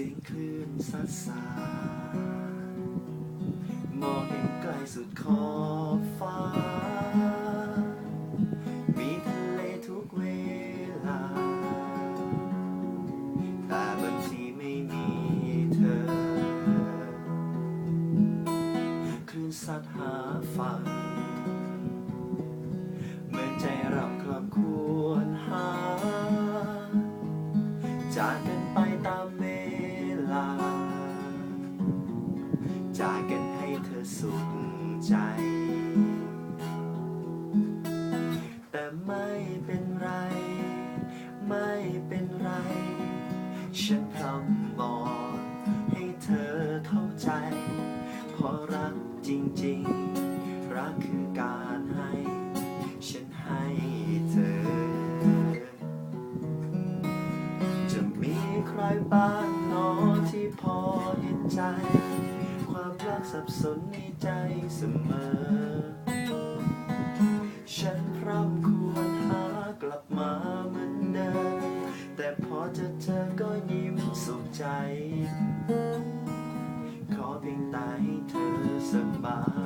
สียงคลื่นซัดสายมองเห็นไกลสุดขอบฟ้า มีทะเลทุกเวลา แต่บางทีไม่มีเธอ คลื่นซัดหาฝั่งเหมื่อนใจเราครอบควรหา จากกันไปตามเวา จากกันให้เธอสุขใจ แต่ไม่เป็นไร ไม่เป็นไร ฉันพร่ำบอกให้เธอเข้าใจ เพราะรักจริงๆ รักคือการให้ ฉันให้เธอ จะมีใครบ้างหนอ ที่พอเห็นใจ มีความรักสับสนในใจเสมอ ฉันพร่ำควรหากลับมาเหมือนเดิม แต่พอจะเจอก็ยิ้มสุขใจ ขอเพียงแต่ให้เธอสบาย